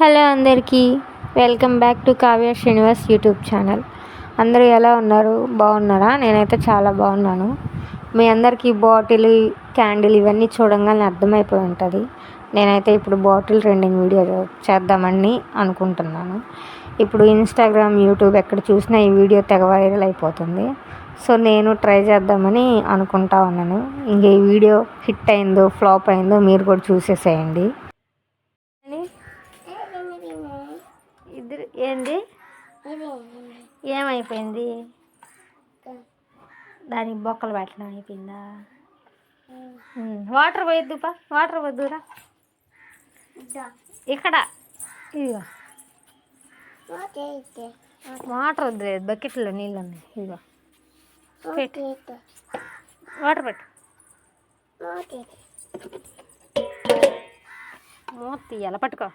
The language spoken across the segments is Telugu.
హలో అందరికీ. Welcome back to Kavya Srinivas YouTube channel. అందరూ ఎలా ఉన్నారు? బాగున్నారా? నేనైతే చాలా బాగున్నాను. మీ అందరికీ బాటిల్ క్యాండిల్ ఇవన్నీ చూడంగానే అర్థమైపోయి ఉంటుంది. నేనైతే ఇప్పుడు బాటిల్ ట్రెండింగ్ వీడియో చేద్దామని అనుకుంటున్నాను. ఇప్పుడు ఇన్స్టాగ్రామ్ యూట్యూబ్ ఎక్కడ చూసినా ఈ వీడియో తెగ వైరల్ అయిపోతుంది. సో నేను ట్రై చేద్దామని అనుకుంటా ఉన్నాను. ఇంక ఈ వీడియో హిట్ అయిందో ఫ్లాప్ అయిందో మీరు కూడా చూసేసేయండి. ఏంది? ఏమైపోయింది? దానికి బొక్కలు పెట్టడం అయిపోయిందా? వాటర్ పోయొద్దు పా వాటర్ వద్దురా ఇక్కడ. ఇదిగో. వాటర్ వద్దు బకెట్లో నీళ్ళు ఉన్నాయి ఇదిగో పెట్టు. వాటర్ పెట్టు. మూత తీయాల? పట్టుకో.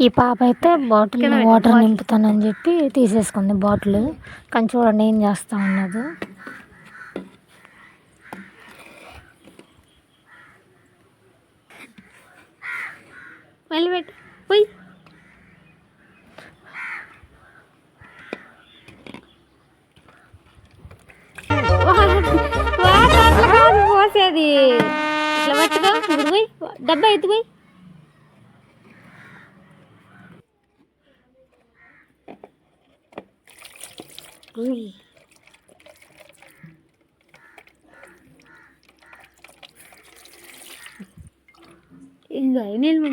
ఈ పాప అయితే బాటిల్ వాటర్. నింపుతానని చెప్పి తీసేసుకుంది బాటిల్. కానీ చూడండి ఏం చేస్తా ఉన్నది. మళ్ళీ పెట్టు. పోయి. పట్టుకో ఇప్పుడు పోయి. డబ్బా ఎత్తు పోయి ఉయ్. ఇదిగో ఈ నీళ్ళు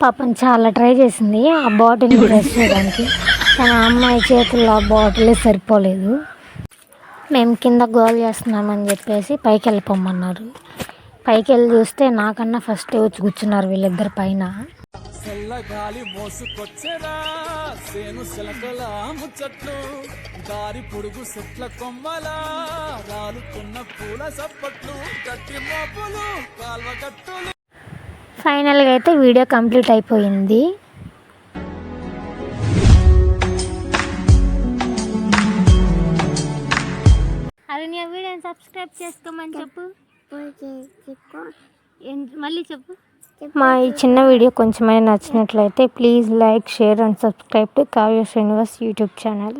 పాపం చాలా ట్రై చేసింది. ఆ బాటిల్ ప్రెస్ చేయడానికి. కానీ ఆ అమ్మాయి చేతుల్లో ఆ బాటిల్ సరిపోలేదు. మేము కింద గోల్ చేస్తున్నామని చెప్పేసి పైకి వెళ్ళిపోమన్నారు. పైకి వెళ్ళి చూస్తే నాకన్నా ఫస్ట్ వచ్చి కూర్చున్నారు వీళ్ళిద్దరు పైన. చల్లగాలి మోసుకొచ్చేరా సేను శిలకల ముచ్చట్లు. దారి పొడుగు చెట్ల కొమ్మలా రాలుతున్న పూల సప్పట్లు గట్టి మోపులు ఫైనల్గా అయితే వీడియో కంప్లీట్ అయిపోయింది. అది నీ వీడియోని సబ్స్క్రైబ్ చేసుకోమని చెప్పు. మళ్ళీ చెప్పు. మా ఈ చిన్న వీడియో కొంచెమైనా నచ్చినట్లయితే please like share and subscribe to Kavya Srinivas YouTube channel.